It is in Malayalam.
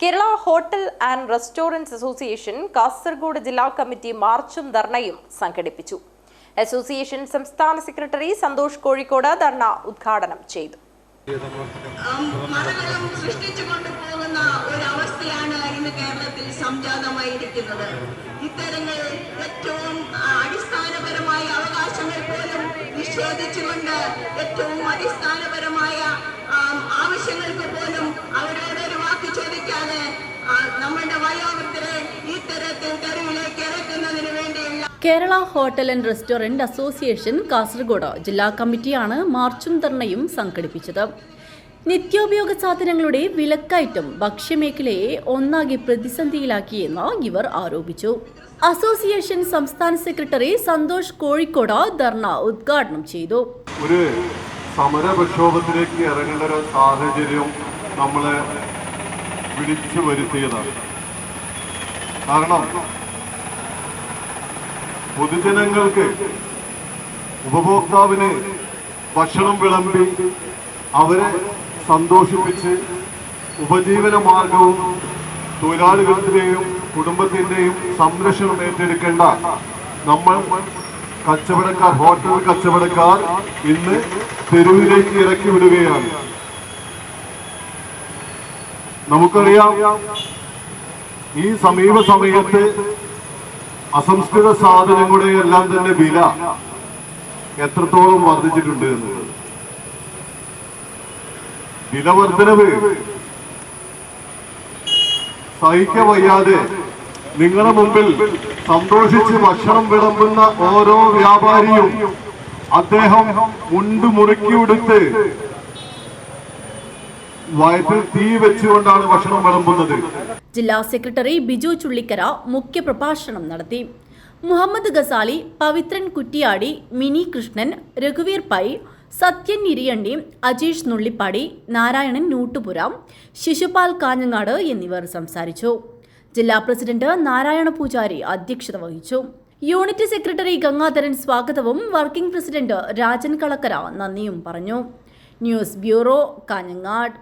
Kerala hotel and restaurants association Kasaragod ജില്ലാ കമ്മിറ്റി മാർച്ചും ധർണയും സംഘടിപ്പിച്ചു. അസോസിയേഷൻ സംസ്ഥാന സെക്രട്ടറി സന്തോഷ് കോഴിക്കോട് ധർണ ഉദ്ഘാടനം ചെയ്തു. ഏറ്റവും അടിസ്ഥാനപരമായ അവകാശങ്ങൾ പോലും നിഷേധിച്ചുകൊണ്ട് ഏറ്റവും അടിസ്ഥാനപരമായ ആ, Kerala hotel and restaurant association Kasaragod ജില്ലാ കമ്മിറ്റിയാണ് മാർച്ചും ധർണയും സംഘടിപ്പിച്ചത്. നിത്യോപയോഗ സാധനങ്ങളുടെ വിലക്കയറ്റം ഭക്ഷ്യമേഖലയെ ഒന്നാകെ പ്രതിസന്ധിയിലാക്കിയെന്ന് ഇവർ ആരോപിച്ചു. അസോസിയേഷൻ സംസ്ഥാന സെക്രട്ടറി സന്തോഷ് കോഴിക്കോട് ധർണ ഉദ്ഘാടനം ചെയ്തു. ഒരു സമര പ്രക്ഷോഭത്തിലേക്ക് ഇറങ്ങേണ്ട ഒരു സാഹചര്യം നമ്മളെ വിളിച്ചു വരുത്തിയതാണ്. കാരണം പൊതുജനങ്ങൾക്ക് ഉപഭോക്താവിന് ഭക്ഷണം വിളമ്പി അവരെ സന്തോഷിപ്പിച്ച് ഉപജീവന മാർഗവും തൊഴിലാളികളുടെയും കുടുംബത്തിന്റെയും സംരക്ഷണം ഏറ്റെടുക്കേണ്ട നമ്മൾ കച്ചവടക്കാർ ഹോട്ടൽ കച്ചവടക്കാർ ഇന്ന് തെരുവിലേക്ക് ഇറക്കി വിടുകയാണ്. നമുക്കറിയാം ഈ സമീപ സമയത്ത് അസംസ്കൃത സാധനങ്ങളുടെ എല്ലാം തന്നെ വില എത്രത്തോളം വർദ്ധിച്ചിട്ടുണ്ട് എന്നുള്ളത്. വില വർധനവ് സഹിക്ക വയ്യാതെ നിങ്ങളുടെ മുമ്പിൽ സന്തോഷിച്ച് ഭക്ഷണം വിളമ്പുന്ന ഓരോ വ്യാപാരിയും അദ്ദേഹം മുണ്ട് മുറുക്കിയെടുത്ത് വയറ്റിൽ തീ വെച്ചുകൊണ്ടാണ് ഭക്ഷണം വിളമ്പുന്നത്. ജില്ലാ സെക്രട്ടറി ബിജു ചുള്ളിക്കര മുഖ്യപ്രഭാഷണം നടത്തി. മുഹമ്മദ് ഗസാലി പവിത്രൻ കുറ്റിയാടി മിനി കൃഷ്ണൻ രഘുവീർ പൈ സത്യൻ ഇരിയണ്ടി അജീഷ് നുള്ളിപ്പാടി നാരായണൻ നൂട്ടുപുര ശിശുപാൽ കാഞ്ഞങ്ങാട് എന്നിവർ സംസാരിച്ചു. ജില്ലാ പ്രസിഡന്റ് നാരായണ പൂജാരി അധ്യക്ഷത വഹിച്ചു. യൂണിറ്റ് സെക്രട്ടറി ഗംഗാധരൻ സ്വാഗതവും വർക്കിംഗ് പ്രസിഡന്റ് രാജൻ കളക്കര നന്ദിയും പറഞ്ഞു. News bureau Kanhangad.